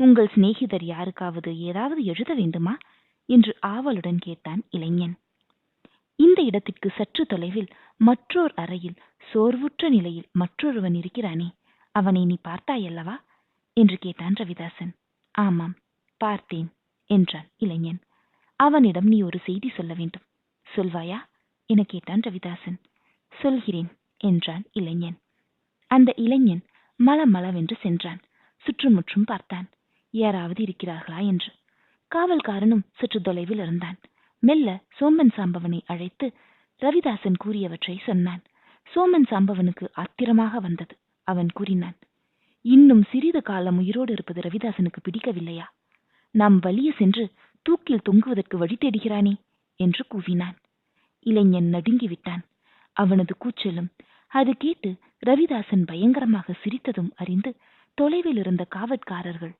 உங்கள் சிநேகிதர் யாருக்காவது ஏதாவது எழுத வேண்டுமா? என்று ஆவலுடன் கேட்டான் இளைஞன். இந்த இடத்திற்கு சற்று தொலைவில் மற்றோர் அறையில் சோர்வுற்ற நிலையில் மற்றொருவன் இருக்கிறானே அவனை நீ பார்த்தாயல்லவா என்று கேட்டான் ரவிதாசன். ஆமாம் பார்த்தேன் என்றான் இளைஞன். அவனிடம் நீ ஒரு செய்தி சொல்ல வேண்டும். சொல்வாயா? என கேட்டான் ரவிதாசன். சொல்கிறேன் என்றான் இளைஞன். அந்த இளைஞன் மலமளவென்று சென்றான். சுற்றுமுற்றும் பார்த்தான். யாராவது இருக்கிறார்களா என்று. காவல்காரனும் சற்று தொலைவில் இருந்தான். மெல்ல சோமன் சாம்பவனை அழைத்து ரவிதாசன் கூறியவற்றை சொன்னான். சோமன் சாம்பவனுக்கு ஆத்திரமாக வந்தது. அவன் கூறினான் இன்னும் சிறிது காலம் உயிரோடு இருப்பது ரவிதாசனுக்கு பிடிக்கவில்லையா? நாம் வலிய சென்று தூக்கில் தொங்குவதற்கு வழி தேடுகிறானே என்று கூவினான். இளைஞன் நடுங்கிவிட்டான். அவனது கூச்சலும் அது கேட்டு ரவிதாசன் பயங்கரமாக சிரித்ததும் அறிந்து தொலைவில் இருந்த காவற்காரர்கள்